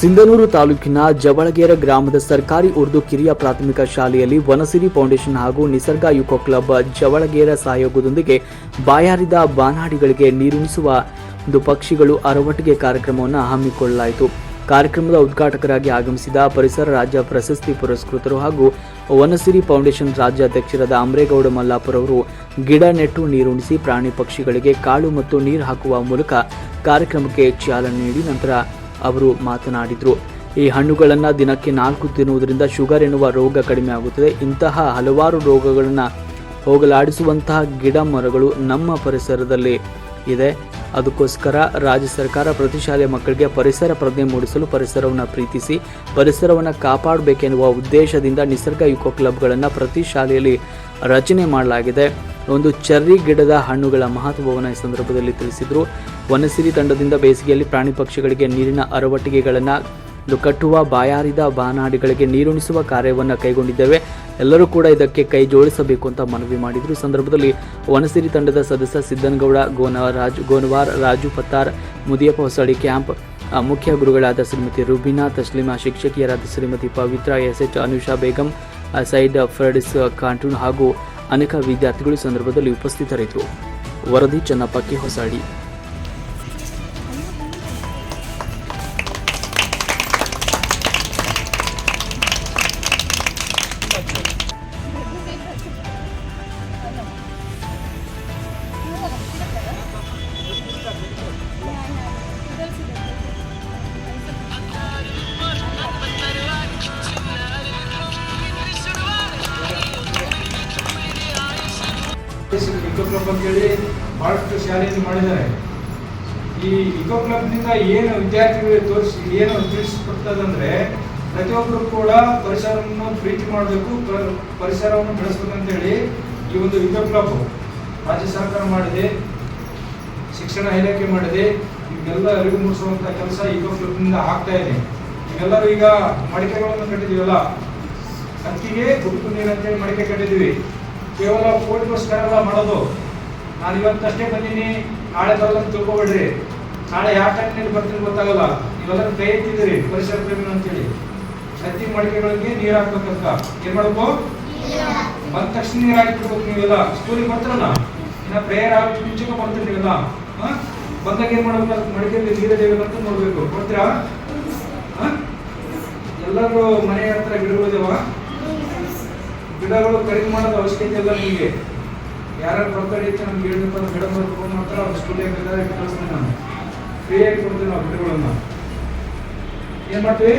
ಸಿಂಧನೂರು ತಾಲೂಕಿನ ಜವಳಗೇರ ಗ್ರಾಮದ ಸರ್ಕಾರಿ ಉರ್ದು ಕಿರಿಯ ಪ್ರಾಥಮಿಕ ಶಾಲೆಯಲ್ಲಿ ವನಸಿರಿ ಫೌಂಡೇಶನ್ ಹಾಗೂ ನಿಸರ್ಗ ಯುಕೋ ಕ್ಲಬ್ ಜವಳಗೇರ ಸಹಯೋಗದೊಂದಿಗೆ ಬಾಯಾರಿದ ಬಾನಾಡಿಗಳಿಗೆ ನೀರುಣಿಸುವ ಒಂದು ಪಕ್ಷಿಗಳು ಅರವಟ್ಟಿಗೆ ಕಾರ್ಯಕ್ರಮವನ್ನು ಹಮ್ಮಿಕೊಳ್ಳಲಾಯಿತು. ಕಾರ್ಯಕ್ರಮದ ಉದ್ಘಾಟಕರಾಗಿ ಆಗಮಿಸಿದ ಪರಿಸರ ರಾಜ್ಯ ಪ್ರಶಸ್ತಿ ಪುರಸ್ಕೃತರು ಹಾಗೂ ವನಸಿರಿ ಫೌಂಡೇಶನ್ ರಾಜ್ಯಾಧ್ಯಕ್ಷರಾದ ಅಮರೇಗೌಡ ಮಲ್ಲಾಪುರ ಅವರು ಗಿಡ, ನೆಟ್ಟು ನೀರುಣಿಸಿ ಪ್ರಾಣಿ ಪಕ್ಷಿಗಳಿಗೆ ಕಾಳು ಮತ್ತು ನೀರು ಹಾಕುವ ಮೂಲಕ ಕಾರ್ಯಕ್ರಮಕ್ಕೆ ಚಾಲನೆ ನೀಡಿ ನಂತರ ಅವರು ಮಾತನಾಡಿದರು. ಈ ಹಣ್ಣುಗಳನ್ನು ದಿನಕ್ಕೆ ನಾಲ್ಕು ತಿನ್ನುವುದರಿಂದ ಶುಗರ್ ಎನ್ನುವ ರೋಗ ಕಡಿಮೆ ಆಗುತ್ತದೆ. ಇಂತಹ ಹಲವಾರು ರೋಗಗಳನ್ನು ಹೋಗಲಾಡಿಸುವಂತಹ ಗಿಡ ಮರಗಳು ನಮ್ಮ ಪರಿಸರದಲ್ಲಿ ಇದೆ. ಅದಕ್ಕೋಸ್ಕರ ರಾಜ್ಯ ಸರ್ಕಾರ ಪ್ರತಿ ಶಾಲೆಯ ಮಕ್ಕಳಿಗೆ ಪರಿಸರ ಪ್ರಜ್ಞೆ ಮೂಡಿಸಲು ಪರಿಸರವನ್ನು ಪ್ರೀತಿಸಿ, ಪರಿಸರವನ್ನು ಕಾಪಾಡಬೇಕೆನ್ನುವ ಉದ್ದೇಶದಿಂದ ನಿಸರ್ಗ ಯುಕೋ ಕ್ಲಬ್ಗಳನ್ನು ಪ್ರತಿ ಶಾಲೆಯಲ್ಲಿ ರಚನೆ ಮಾಡಲಾಗಿದೆ. ಒಂದು ಚೆರ್ರಿ ಗಿಡದ ಹಣ್ಣುಗಳ ಮಹತ್ವವನ್ನು ಈ ಸಂದರ್ಭದಲ್ಲಿ ತಿಳಿಸಿದರು. ವನಸಿರಿ ತಂಡದಿಂದ ಬೇಸಿಗೆಯಲ್ಲಿ ಪ್ರಾಣಿ ಪಕ್ಷಿಗಳಿಗೆ ನೀರಿನ ಅರವಟ್ಟಿಗೆಗಳನ್ನು ಕಟ್ಟುವ ಬಾಯಾರಿದ ಬಾನಾಡಿಗಳಿಗೆ ನೀರುಣಿಸುವ ಕಾರ್ಯವನ್ನು ಕೈಗೊಂಡಿದ್ದೇವೆ. ಎಲ್ಲರೂ ಕೂಡ ಇದಕ್ಕೆ ಕೈ ಜೋಡಿಸಬೇಕು ಅಂತ ಮನವಿ ಮಾಡಿದರು. ಸಂದರ್ಭದಲ್ಲಿ ವನಸಿರಿ ತಂಡದ ಸದಸ್ಯ ಸಿದ್ದನಗೌಡ ಗೋನರಾಜ್ ಗೋನವಾರ್ ರಾಜು ಪತ್ತಾರ್, ಮುದಿಯಪ್ಪ ಹೊಸಳಿ ಕ್ಯಾಂಪ್ ಮುಖ್ಯ ಗುರುಗಳಾದ ಶ್ರೀಮತಿ ರುಬಿನಾ ತಸ್ಲಿಮಾ ಶಿಕ್ಷಕಿಯರಾದ ಶ್ರೀಮತಿ ಪವಿತ್ರ ಎಸ್ ಎಚ್ ಅನುಷಾ ಬೇಗಂ ಸೈಡ್, ಫರ್ಡಿಸ್ ಕಾಂಟೂನ್ ಹಾಗೂ ಅನೇಕ ವಿದ್ಯಾರ್ಥಿಗಳು ಸಂದರ್ಭದಲ್ಲಿ ಉಪಸ್ಥಿತರಿದ್ದರು. ವರದಿ ಚನ್ನಪ್ಪಕ್ಕೆ ಕೆ ಇಕೋ ಕ್ಲಬ್ ಅಂತೇಳಿ ಬಹಳಷ್ಟು ಶಾಲೆಯನ್ನು ಮಾಡಿದ್ದಾರೆ. ಈ ಇಕೋ ಕ್ಲಬ್ನಿಂದ ಏನು ವಿದ್ಯಾರ್ಥಿಗಳಿಗೆ ತೋರಿಸಿ, ಏನು ತಿಳಿಸ್ಕೊಡ್ತದಂದ್ರೆ ಪ್ರತಿಯೊಬ್ಬರು ಕೂಡ ಪರಿಸರವನ್ನು ಪ್ರೀತಿ ಮಾಡಬೇಕು ಪರಿಸರವನ್ನು ಬೆಳೆಸ್ಬೇಕಂತೇಳಿ ಈ ಒಂದು ಇಕೋ ಕ್ಲಬ್ ರಾಜ್ಯ ಸರ್ಕಾರ ಮಾಡಿದೆ, ಶಿಕ್ಷಣ ಇಲಾಖೆ ಮಾಡಿದೆ ಇವೆಲ್ಲ ಅರಿವು ಮೂಡಿಸುವಂತ ಕೆಲಸ ಇಕೋ ಕ್ಲಬ್ನಿಂದ ಆಗ್ತಾ ಇದೆ. ಇವೆಲ್ಲರೂ ಈಗ ಮಡಿಕೆಗಳನ್ನು ಕಟ್ಟಿದೀವಲ್ಲ ಅಕ್ಕಿಗೆ ಗುರುತು ನೀರು ಅಂತೇಳಿ ಮಡಿಕೆ ಕಟ್ಟಿದೀವಿ ಕೇವಲ ಫೋಟೋಗೋಸ್ಕರ ಎಲ್ಲ ಮಾಡೋದು. ನಾನು ಇವತ್ತಷ್ಟೇ ಬಂದೀನಿ. ನಾಳೆ ಬರಲ್ಲ ತಿಳ್ಕೊಬೇಡ್ರಿ. ನಾಳೆ ಯಾವ ಟೈಮ್ನಲ್ಲಿ ಬರ್ತೀನಿ ಗೊತ್ತಾಗಲ್ಲ. ನೀವೆಲ್ಲರೂ ಕೈ ಪರಿಸರ ಪ್ರೇಮಿ ಅಂತೇಳಿ. ಹತ್ತಿ ಮಡಿಕೆಗಳಿಗೆ ನೀರು ಹಾಕ್ಬೇಕಂತ. ಏನ್ ಮಾಡಬೇಕು? ಬಂದ ತಕ್ಷಣ ನೀರು ಹಾಕಿಬಿಡ್ಬೇಕು ನೀವೆಲ್ಲ. ಸ್ಕೂಲಿಗೆ ಬರ್ತಾರಲ್ಲ? ಇನ್ನ ಪ್ರೇಯರ್ ಆಗಿ ಮುಂಚೆಗೆ ಬರ್ತೀರಿ ನೀವೆಲ್ಲ? ಬಂದಾಗ ಏನ್ ಮಾಡ್ಬೇಕು? ಮಡಿಕೆಯಲ್ಲಿ ನೀರಿದೆ ಅಂತ ನೋಡ್ಬೇಕು. ಬರ್ತೀರಾ? ಎಲ್ಲರೂ ಮನೆ ಹತ್ರ ಗಿಡಗಳಿದಾವ? ಗಿಡಗಳು ಖರೀದಿ ಮಾಡೋದು ಅವಶ್ಯಕತೆ ಇಲ್ಲ ನಿಮಗೆ. ಯಾರು ರೊಕ್ಕ ಇತ್ತು ನಮ್ಗೆ ಹೇಳಿದ್ರು ಅಂದ್ರೆ ಗಿಡ ಬರ್ಕೊಂಡು ಫೋನ್ ಮಾತ್ರ ಅವ್ರು ಸ್ಕೂಲಿಗೆ ಬೇಕಾದ್ರೆ ಕಳಿಸ್ತೀನಿ ನಾನು ಫ್ರೀಯಾಗಿ ಕೊಡ್ತೀನಿ ನಾವು ಗಿಡಗಳನ್ನ. ಏನ್ ಮಾಡ್ತೀವಿ?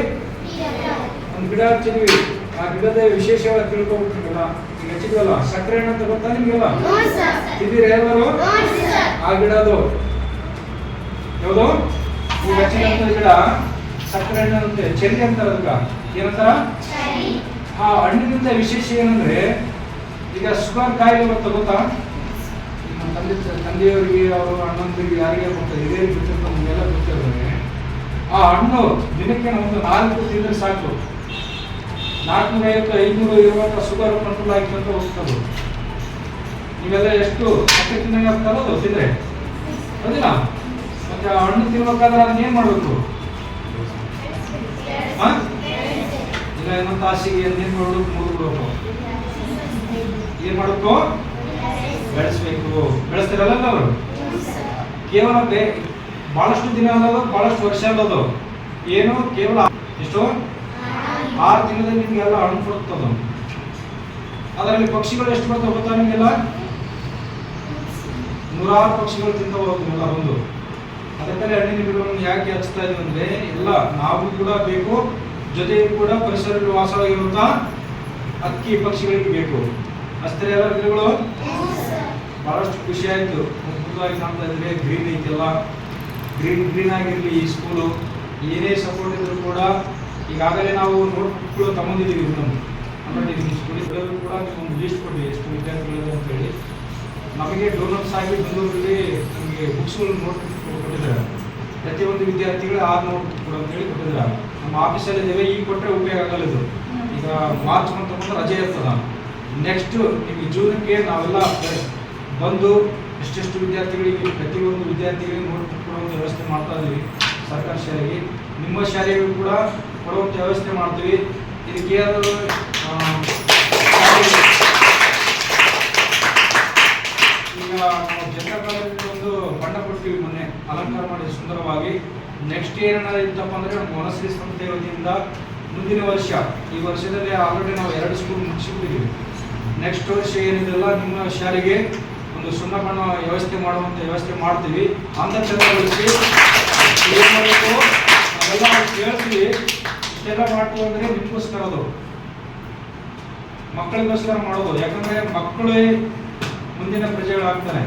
ಒಂದು ಗಿಡ ಹಚ್ಚಿದ್ವಿ. ಆ ಗಿಡದ ವಿಶೇಷವಾಗಿ ತಿಳ್ಕೊಬಿಟ್ಟಿದ್ವಲ್ಲ ಈಗ ಹಚ್ಚಿದ್ವಲ್ಲ ಸಕ್ಕರೆ ಹಣ್ಣು ಅಂತ ಗೊತ್ತಾ ನಿಮ್ಗೆಲ್ಲ ಇದ್ದೀರ ಎಲ್ಲರೂ? ಆ ಗಿಡ ಅದು ಯಾವುದು? ಈಗ ಹಚ್ಚಿದಂಥ ಗಿಡ ಸಕ್ಕರೆ ಹಣ್ಣು ಅಂತೆ ಚೆಲ್ಲಿ ಅಂತಾರ ಅದಕ್ಕೆ ಏನಂತಾರ ಆ ಹಣ್ಣಿನಿಂದ ವಿಶೇಷ ಏನಂದ್ರೆ, ಈಗ ಶುಗರ್ ಕಾಯಿಲೆ ಬರುತ್ತೆ ಗೊತ್ತಾ? ನಮ್ಮ ತಂದೆ ತಂದೆಯವರಿಗೆ ಅವರು ಅಣ್ಣಂದಿರಿಗೆ ಯಾರಿಗೆ ಬರ್ತದೆ ಹಿರಿಯರಿಗೆ ಗೊತ್ತಿರ್ತದೆ ನಮಗೆಲ್ಲ ಗೊತ್ತಿರ್ತದೆ ಆ ಹಣ್ಣು ದಿನಕ್ಕೆ ಒಂದು ನಾಲ್ಕು ತಿಂದ್ರೆ ಸಾಕು. ನಾಲ್ಕುನೂರ ಐವತ್ತು ಐನೂರು ಇರುವಂತ ಸುಗರ್ ಕಂಟ್ರೋಲ್ ಆಗಿತ್ತು ಹೋಗ್ತದೆ ನೀವೆಲ್ಲ ಎಷ್ಟು ಹತ್ತು ತಿನ್ನಂಗೆ ಅದು ತಿಂದ್ರೆ? ಹೌದಿಲ್ಲ? ಮತ್ತೆ ಆ ಹಣ್ಣು ತಿನ್ಬೇಕಾದ್ರೆ ಅದನ್ನ ಏನ್ ಮಾಡ್ಬೇಕು? ಹಾ ಏನೋ ತಾಸಿಗೆ ಏನ್ ಮೂರು ಮುಗಿದ್ಬೇಕು ಏನ್ ಮಾಡಬೇಕು ಬೆಳೆಸ್ಬೇಕು. ಬೆಳೆಸ್ತಿರಲ್ಲ ಅವರು ಕೇವಲ ಬಹಳಷ್ಟು ದಿನ ಅಲ್ಲದು ಬಹಳಷ್ಟು ವರ್ಷ ಅಲ್ಲದು ಏನು? ಕೇವಲ ಎಷ್ಟು? ಆರು ದಿನದಲ್ಲಿ ನಿಮ್ಗೆಲ್ಲ ಹಣ್ಣು ಕೊಡ್ತದ ಅದರಲ್ಲಿ ಪಕ್ಷಿಗಳು ಎಷ್ಟು ಬರ್ತವೆ ಗೊತ್ತಾ ನಿಮಗೆಲ್ಲ? ನೂರಾರು ಪಕ್ಷಿಗಳು ತಿಂತ ಹೋಗ್ತಿಲ್ಲ ಒಂದು. ಅದಕ್ಕೆ ಹಣ್ಣಿನ ಗಿಡಗಳನ್ನು ಯಾಕೆ ಹಚ್ತಾ ಇದೀವಿ ಅಂದ್ರೆ, ಎಲ್ಲ ನಾವು ಕೂಡ ಬೇಕು ಜೊತೆಗೆ ಕೂಡ ಪರಿಸರದಲ್ಲಿ ವಾಸವಾಗಿರುವಂತಹ ಹಕ್ಕಿ ಪಕ್ಷಿಗಳಿಗೆ ಬೇಕು. ಅಷ್ಟೇ ಎಲ್ಲ ಗಿಡಗಳು? ಬಹಳಷ್ಟು ಖುಷಿ ಆಯ್ತು. ಅದ್ಭುತವಾಗಿ ಕಾಣ್ತಾ ಇದ್ರೆ ಗ್ರೀನ್ ಐತೆಲ್ಲ. ಗ್ರೀನ್ ಗ್ರೀನ್ ಆಗಿರಲಿ ಈ ಸ್ಕೂಲು ಏನೇ ಸಪೋರ್ಟ್ ಇದ್ರು ಕೂಡ ಈಗಾಗಲೇ ನಾವು ನೋಟ್ಬುಕ್ಗಳು ತಗೊಂಡಿದ್ದೀವಿ ನಮ್ಮ ಅಂದ್ರೆ ನಿಮ್ಮ ಸ್ಕೂಲಿಗೆ ಕೂಡ ಒಂದು ಲೀಸ್ಟ್ ಕೊಡಿ, ಎಷ್ಟು ವಿದ್ಯಾರ್ಥಿಗಳು ಅಂತೇಳಿ ನಮಗೆ ಡೋನರ್ಸ್ ಆಗಿ ಬಂದವರಲ್ಲಿ ನಮಗೆ ಬುಕ್ಸ್ಗಳು ನೋಟ್ ಕೊಟ್ಟಿದ್ದಾರೆ ಪ್ರತಿಯೊಂದು ವಿದ್ಯಾರ್ಥಿಗಳು ಆರು ನೋಟ್ ಕೊಡು ಅಂತ ಹೇಳಿ ಕೊಟ್ಟಿದ್ದಾರೆ. ನಮ್ಮ ಆಫೀಸಲ್ಲಿ ಇದ್ದೇವೆ ಈಗ ಕೊಟ್ಟರೆ ಉಪಯೋಗ ಆಗಲ್ಲ ಇದು. ಈಗ ಮಾರ್ಚ್ ಮಂತ್ ಬಂದ್ರೆ ರಜೆ ಇರ್ತದ. ನೆಕ್ಸ್ಟ್ ನಿಮಗೆ ಜೂನಕ್ಕೆ ನಾವೆಲ್ಲ ಬಂದು ಎಷ್ಟೆಷ್ಟು ವಿದ್ಯಾರ್ಥಿಗಳಿಗೆ ಪ್ರತಿಯೊಂದು ವಿದ್ಯಾರ್ಥಿಗಳಿಗೆ ನೋಟ್ ಕೊಡುವಂಥ ವ್ಯವಸ್ಥೆ ಮಾಡ್ತಾ ಇದ್ದೀವಿ ಸರ್ಕಾರಿ ಶಾಲೆಗೆ. ನಿಮ್ಮ ಶಾಲೆಗೂ ಕೂಡ ಕೊಡುವಂಥ ವ್ಯವಸ್ಥೆ ಮಾಡ್ತೀವಿ. ಇದಕ್ಕೆ ಏನಾದರೂ ಆ, ಶಾಲೆಗೆ- ಈಗ ನಾವು ಜನತಾ ಕಾಲೇಜಿಗೆ ಒಂದು ಬಣ್ಣ ಕೊಡ್ತೀವಿ ಮೊನ್ನೆ ಅಲಂಕಾರ ಮಾಡಿ ಸುಂದರವಾಗಿ ಏನಾರ ಇತ್ತಪ್ಪ ಅಂದ್ರೆ ನಮ್ಮ ವನಶ್ರೀ ಸಂಸ್ಥೆ ವತಿಯಿಂದ ಮುಂದಿನ ವರ್ಷ, ಈ ವರ್ಷದಲ್ಲಿ ಆಲ್ರೆಡಿ ನಾವು ಎರಡು ಸ್ಕೂಲ್ ಮುಗಿಸಿಬಿಟ್ಟಿದ್ದೀವಿ. ನೆಕ್ಸ್ಟ್ ವರ್ಷ ಏನಿದೆಲ್ಲ ನಿಮ್ಮ ಶಾಲೆಗೆ ಒಂದು ಸುಣ್ಣ ಬಣ್ಣ ವ್ಯವಸ್ಥೆ ಮಾಡುವಂಥ ವ್ಯವಸ್ಥೆ ಮಾಡ್ತೀವಿ. ಅಂದ ಚಂದಗೊಳಿಸಿ ಏನು ಮಾಡಬೇಕು? ನಾವೆಲ್ಲ ಕೇಳ್ತೀವಿ, ಇಷ್ಟೆಲ್ಲ ಮಾಡ್ತೀವಿ ಅಂದರೆ ನಿಮಗೋಸ್ಕರ ಅದು. ಮಕ್ಕಳಿಗೋಸ್ಕರ ಮಾಡೋದು. ಯಾಕಂದ್ರೆ ಮಕ್ಕಳೇ ಮುಂದಿನ ಪ್ರಜೆಗಳಾಗ್ತಾರೆ.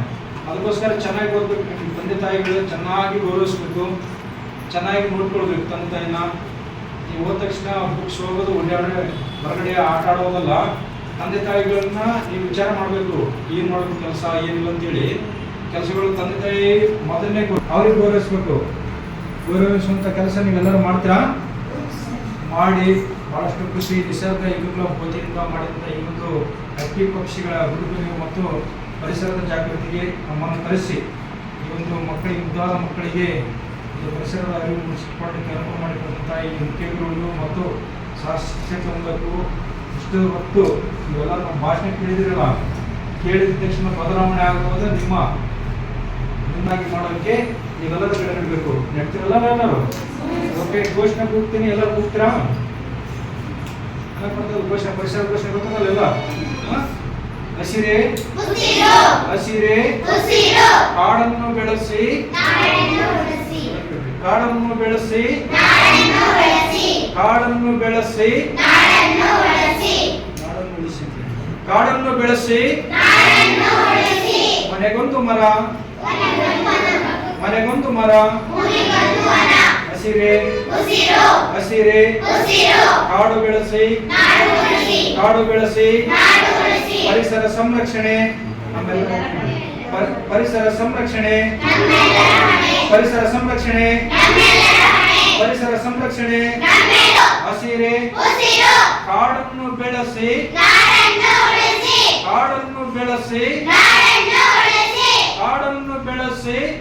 ಅದಕ್ಕೋಸ್ಕರ ಚೆನ್ನಾಗಿ ಓದ್ಬೇಕು. ತಂದೆ ತಾಯಿಗಳು ಚೆನ್ನಾಗಿ ಗೌರವಿಸ್ಬೇಕು. ಚೆನ್ನಾಗಿ ನೋಡ್ಕೊಳ್ಬೇಕು. ತಂದೆ ತಾಯಿನ. ನೀವು ಹೋದ ತಕ್ಷಣ ಬುಕ್ಸ್ ಹೋಗೋದು ಓಡಾಡ ಹೊರಗಡೆ ಆಟ ಆಡೋದಲ್ಲ. ತಂದೆ ತಾಯಿಗಳನ್ನ ನೀವು ವಿಚಾರ ಮಾಡಬೇಕು. ಏನು ಮಾಡಬೇಕು ಕೆಲಸ, ಏನಿಲ್ಲ ಅಂತೇಳಿ. ಕೆಲಸಗಳು ತಂದೆ ತಾಯಿ ಮೊದಲನೇ ಅವ್ರಿಗೆ ಗೌರವಿಸ್ಬೇಕು. ಗೌರವಿಸುವಂಥ ಕೆಲಸ ನೀವೆಲ್ಲರೂ ಮಾಡ್ತೀರಾ? ಮಾಡಿ. ಬಹಳಷ್ಟು ಖುಷಿ, ನಿಸರ್ಗ ಕ್ಲಬ್ ವತಿಯಿಂದ ಮಾಡಿದಂಥ ಈ ಒಂದು ಹಕ್ಕಿ ಪಕ್ಷಿಗಳ ಹುಡುಗರಿಗೆ ಮತ್ತು ಪರಿಸರದ ಜಾಗೃತಿಗೆ ನಮ್ಮನ್ನು ಕರೆಸಿ. ಈ ಒಂದು ಮಕ್ಕಳಿಗೆ, ಮುದ್ದಾದ ಮಕ್ಕಳಿಗೆ ಪರಿಸರದ ಅರಿವು ಮೂಡಿಸಿಕೊಳ್ಳಲಿಕ್ಕೆ ಕೆಲಸ ಮಾಡಿಕೊಟ್ಟಂಥ ಈ ಮುಖ್ಯ ಮತ್ತು ಶಾಸಕರು ಇಷ್ಟು ಹೊತ್ತು ಇವೆಲ್ಲ ನಮ್ಮ ಭಾಷಣ ಕೇಳಿದಿರಲ್ಲ ಕೇಳಿದ ತಕ್ಷಣ ಬದಲಾವಣೆ ಆಗುವುದು ನಿಮ್ಮ ನಿಮ್ಮಾಗಿ ಮಾಡೋಕ್ಕೆ ನೀವೆಲ್ಲರೂ ಕಡೆ ನೀಡಬೇಕು ನೆಡ್ತಿರಲ್ಲ ನಾನು ಓಕೆ ಘೋಷಣೆ ಕೂಗ್ತೀನಿ ಎಲ್ಲ ಕೂಗ್ತೀರಾ? ಘೋಷಣೆ ಪರಿಸರ ಘೋಷಣೆ ಗೊತ್ತಲ್ಲ ಎಲ್ಲ? ಹಸಿರೆ? ಹಸಿರೇ? ಕಾಡನ್ನು ಬೆಳೆಸಿ. ಕಾಡನ್ನು ಬೆಳೆಸಿ. ಕಾಡನ್ನು ಬೆಳೆಸಿ. ಕಾಡನ್ನು ಬೆಳೆಸಿ. ಮನೆಗೊಂದು ಮರ. ಮನೆಗೊಂದು ಮರ. ಹಸಿರೆ. ಹಸಿರೆ. ಕಾಡು ಬೆಳೆಸಿ. ಕಾಡು ಬೆಳೆಸಿ. ಪರಿಸರ ಸಂರಕ್ಷಣೆ. ಪರಿಸರ ಸಂರಕ್ಷಣೆ. ಪರಿಸರ ಸಂರಕ್ಷಣೆ. ಪರಿಸರ ಸಂರಕ್ಷಣೆ. ಹಸಿರೆ. ಕಾಡನ್ನು ಬೆಳೆಸಿ. ಕಾಡನ್ನು ಬೆಳೆಸಿ. ಕಾಡನ್ನು ಬೆಳೆಸಿ.